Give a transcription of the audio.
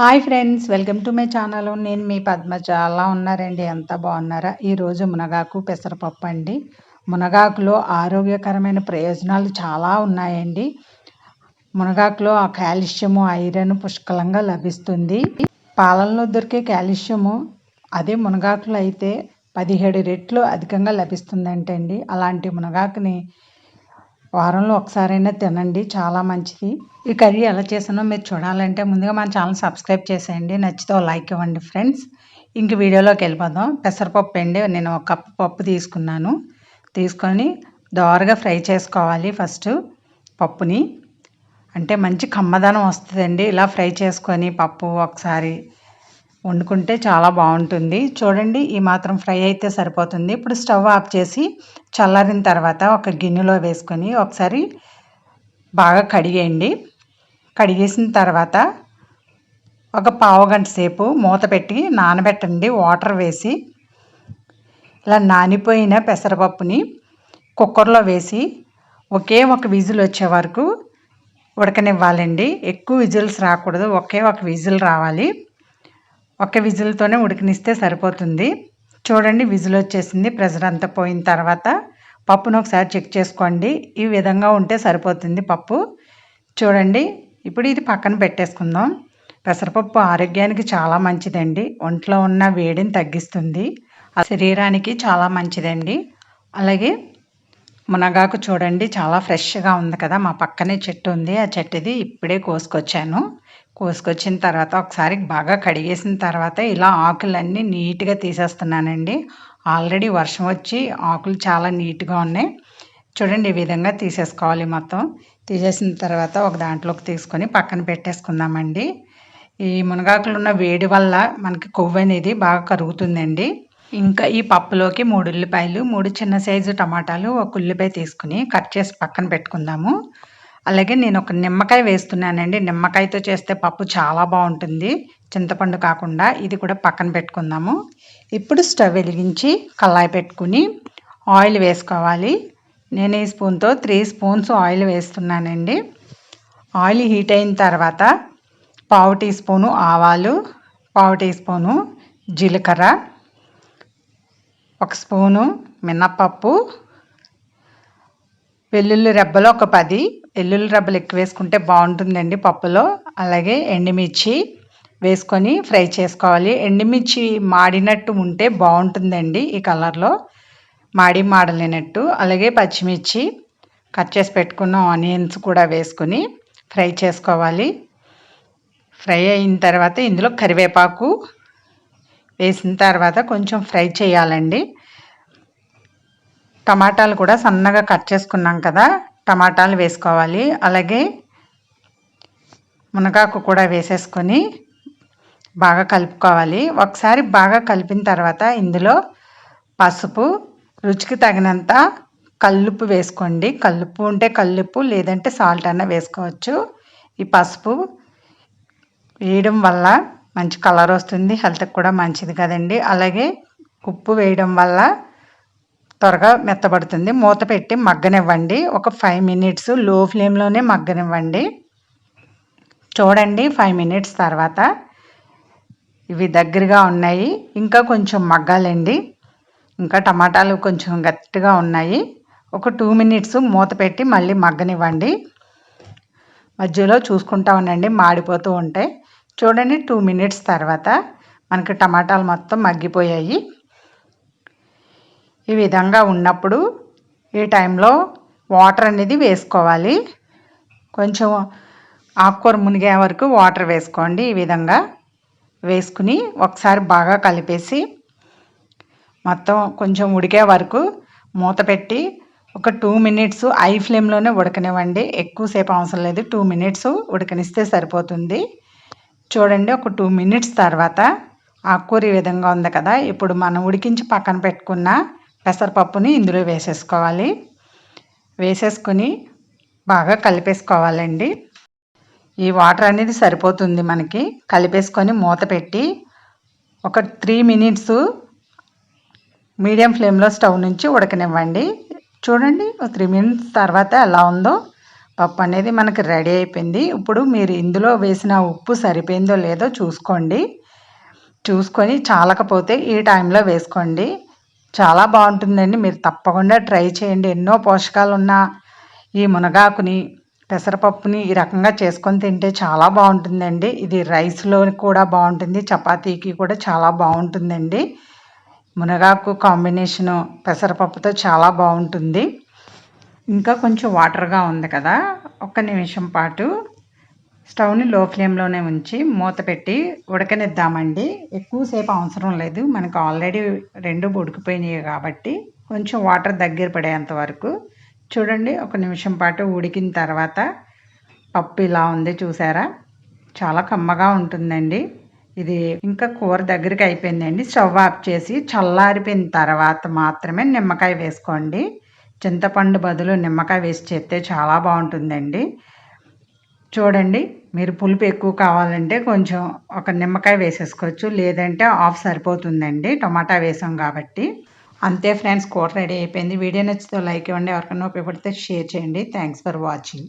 Hi friends welcome to my channel. నేను మీ పద్మజ అలా ఉన్నారండి. ఎంత బాగున్నారా? ఈరోజు మునగాకు పెసరపప్పు అండి. మునగాకులో ఆరోగ్యకరమైన ప్రయోజనాలు చాలా ఉన్నాయండి. మునగాకులో ఆ కాల్షియము ఐరన్ పుష్కలంగా లభిస్తుంది. పాలల్లో దొరికే కాల్షియము అదే మునగాకులో అయితే పదిహేడు రెట్లు అధికంగా లభిస్తుందంటండి. అలాంటి మునగాకుని వారంలో ఒకసారైనా తినండి చాలా మంచిది. ఈ కర్రీ ఎలా చేసానో మీరు చూడాలంటే ముందుగా మన ఛానల్ సబ్స్క్రైబ్ చేసేయండి నచ్చితే లైక్ ఇవ్వండి ఫ్రెండ్స్. ఇంక వీడియోలోకి వెళ్ళిపోదాం. పెసరపప్పు అండి నేను ఒక కప్పు పప్పు తీసుకున్నాను. తీసుకొని దోరగా ఫ్రై చేసుకోవాలి ఫస్ట్ పప్పుని. అంటే మంచి కమ్మదనం వస్తుందండి ఇలా ఫ్రై చేసుకొని పప్పు ఒకసారి వండుకుంటే చాలా బాగుంటుంది. చూడండి ఈ మాత్రం ఫ్రై అయితే సరిపోతుంది. ఇప్పుడు స్టవ్ ఆఫ్ చేసి చల్లారిన తర్వాత ఒక గిన్నెలో వేసుకొని ఒకసారి బాగా కడిగేయండి. కడిగేసిన తర్వాత ఒక పావు గంట సేపు మూత పెట్టి నానబెట్టండి. వాటర్ వేసి ఇలా నానిపోయిన పెసరపప్పుని కుక్కర్లో వేసి ఒకే ఒక విజిల్ వచ్చే వరకు ఉడకనివ్వాలండి. ఎక్కువ విజిల్స్ రాకూడదు. ఒకే ఒక విజిల్ రావాలి. ఒక విజిల్తోనే ఉడికినిస్తే సరిపోతుంది. చూడండి విజిల్ వచ్చేసింది ప్రెషర్ అంతా పోయిన తర్వాత పప్పును ఒకసారి చెక్ చేసుకోండి. ఈ విధంగా ఉంటే సరిపోతుంది పప్పు. చూడండి ఇప్పుడు ఇది పక్కన పెట్టేసుకుందాం. పెసరపప్పు ఆరోగ్యానికి చాలా మంచిదండి. ఒంట్లో ఉన్న వేడిని తగ్గిస్తుంది. శరీరానికి చాలా మంచిదండి. అలాగే మునగాకు చూడండి చాలా ఫ్రెష్గా ఉంది కదా. మా పక్కనే చెట్టు ఉంది. ఆ చెట్టుది ఇప్పుడే కోసుకొచ్చాను. కోసుకొచ్చిన తర్వాత ఒకసారి బాగా కడిగేసిన తర్వాత ఇలా ఆకులన్నీ నీట్గా తీసేస్తున్నానండి. ఆల్రెడీ వర్షం వచ్చి ఆకులు చాలా నీట్గా ఉన్నాయి. చూడండి ఈ విధంగా తీసేసుకోవాలి మొత్తం. తీసేసిన తర్వాత ఒక దాంట్లోకి తీసుకొని పక్కన పెట్టేసుకుందామండి. ఈ మునగాకులు ఉన్న వేడి వల్ల మనకి కొవ్వు అనేది బాగా కరుగుతుందండి. ఇంకా ఈ పప్పులోకి మూడు ఉల్లిపాయలు మూడు చిన్న సైజు టమాటాలు ఒక ఉల్లిపాయ తీసుకుని కట్ చేసి పక్కన పెట్టుకుందాము. అలాగే నేను ఒక నిమ్మకాయ వేస్తున్నానండి. నిమ్మకాయతో చేస్తే పప్పు చాలా బాగుంటుంది. చింతపండు కాకుండా ఇది కూడా పక్కన పెట్టుకుందాము. ఇప్పుడు స్టవ్ వెలిగించి కళాయి పెట్టుకుని ఆయిల్ వేసుకోవాలి. నేను ఈ స్పూన్తో త్రీ స్పూన్స్ ఆయిల్ వేస్తున్నానండి. ఆయిల్ హీట్ అయిన తర్వాత పావు టీ స్పూను ఆవాలు పావు టీ స్పూను జీలకర్ర ఒక స్పూను మినప్పప్పు వెల్లుల్లి రెబ్బలు ఒక పది వెల్లుల్లి రబ్బలు ఎక్కువ వేసుకుంటే బాగుంటుందండి పప్పులో. అలాగే ఎండుమిర్చి వేసుకొని ఫ్రై చేసుకోవాలి. ఎండుమిర్చి మాడినట్టు ఉంటే బాగుంటుందండి ఈ కలర్లో. మాడి మాడలేనట్టు. అలాగే పచ్చిమిర్చి కట్ చేసి పెట్టుకున్న ఆనియన్స్ కూడా వేసుకొని ఫ్రై చేసుకోవాలి. ఫ్రై అయిన తర్వాత ఇందులో కరివేపాకు వేసిన తర్వాత కొంచెం ఫ్రై చేయాలండి. టమాటాలు కూడా సన్నగా కట్ చేసుకున్నాం కదా టమాటాలు వేసుకోవాలి. అలాగే మునగాకు కూడా వేసేసుకొని బాగా కలుపుకోవాలి. ఒకసారి బాగా కలిపిన తర్వాత ఇందులో పసుపు రుచికి తగినంత కల్లుప్పు వేసుకోండి. కల్లుప్పు ఉంటే కల్లుప్పు లేదంటే సాల్ట్ అన్న వేసుకోవచ్చు. ఈ పసుపు వేయడం వల్ల మంచి కలర్ వస్తుంది. హెల్త్కి కూడా మంచిది కదండి. అలాగే ఉప్పు వేయడం వల్ల త్వరగా మెత్తబడుతుంది. మూత పెట్టి మగ్గనివ్వండి. ఒక ఫైవ్ మినిట్స్లో ఫ్లేమ్లోనే మగ్గనివ్వండి. చూడండి ఫైవ్ మినిట్స్ తర్వాత ఇవి దగ్గరగా ఉన్నాయి. ఇంకా కొంచెం మగ్గాలండి. ఇంకా టమాటాలు కొంచెం గట్టిగా ఉన్నాయి. ఒక టూ మినిట్స్ మూత పెట్టి మళ్ళీ మగ్గనివ్వండి. మధ్యలో చూసుకుంటా ఉండండి. మాడిపోతూ ఉంటాయి చూడండి టూ మినిట్స్ తర్వాత మనకి టమాటాలు మొత్తం మగ్గిపోయాయి. ఈ విధంగా ఉన్నప్పుడు ఈ టైంలో వాటర్ అనేది వేసుకోవాలి. కొంచెం ఆకుకూర మునిగే వరకు వాటర్ వేసుకోండి. ఈ విధంగా వేసుకుని ఒకసారి బాగా కలిపేసి మొత్తం కొంచెం ఉడికే వరకు మూత పెట్టి ఒక టూ మినిట్స్ ఐ ఫ్లేమ్లోనే ఉడకనివ్వండి. ఎక్కువసేపు అవసరం లేదు. టూ మినిట్స్ ఉడకనిస్తే సరిపోతుంది. చూడండి ఒక టూ మినిట్స్ తర్వాత ఆకుకూర ఈ విధంగా ఉంది కదా. ఇప్పుడు మనం ఉడికించి పక్కన పెట్టుకున్న పెసరపప్పుని ఇందులో వేసేసుకోవాలి. వేసేసుకొని బాగా కలిపేసుకోవాలండి. ఈ వాటర్ అనేది సరిపోతుంది మనకి. కలిపేసుకొని మూత పెట్టి ఒక త్రీ మినిట్స్ మీడియం ఫ్లేమ్లో స్టవ్ నుంచి ఉడకనివ్వండి. చూడండి ఒక త్రీ మినిట్స్ తర్వాత ఎలా ఉందో. పప్పు అనేది మనకి రెడీ అయిపోయింది. ఇప్పుడు మీరు ఇందులో వేసిన ఉప్పు సరిపోయిందో లేదో చూసుకోండి. చూసుకొని చాలకపోతే ఈ టైంలో వేసుకోండి. చాలా బాగుంటుందండి. మీరు తప్పకుండా ట్రై చేయండి. ఎన్నో పోషకాలు ఉన్న ఈ మునగాకుని పెసరపప్పుని ఈ రకంగా చేసుకొని తింటే చాలా బాగుంటుందండి. ఇది రైస్లో కూడా బాగుంటుంది. చపాతీకి కూడా చాలా బాగుంటుందండి. మునగాకు కాంబినేషను పెసరపప్పుతో చాలా బాగుంటుంది. ఇంకా కొంచెం వాటర్గా ఉంది కదా. ఒక్క నిమిషం పాటు స్టవ్ని లో ఫ్లేమ్లోనే ఉంచి మూత పెట్టి ఉడకనిద్దామండి. ఎక్కువసేపు అవసరం లేదు. మనకు ఆల్రెడీ రెండు ఉడికిపోయినాయి కాబట్టి కొంచెం వాటర్ దగ్గర పడేంత వరకు. చూడండి ఒక నిమిషం పాటు ఉడికిన తర్వాత పప్పు ఇలా ఉంది చూసారా? చాలా కమ్మగా ఉంటుందండి. ఇది ఇంకా కూర దగ్గరికి అయిపోయిందండి. స్టవ్ ఆఫ్ చేసి చల్లారిపోయిన తర్వాత మాత్రమే నిమ్మకాయ వేసుకోండి. చింతపండు బదులు నిమ్మకాయ వేసి చేస్తే చాలా బాగుంటుందండి. చూడండి మీరు పులుపు ఎక్కువ కావాలంటే కొంచెం ఒక నిమ్మకాయ వేసేసుకోవచ్చు. లేదంటే ఆఫ్ సరిపోతుందండి. టమాటా వేసాం కాబట్టి. అంతే ఫ్రెండ్స్ కూర రెడీ అయిపోయింది. వీడియో నచ్చితే లైక్ ఇవ్వండి. ఎవరికైనా ఉపయోగపడితే షేర్ చేయండి. Thanks for watching.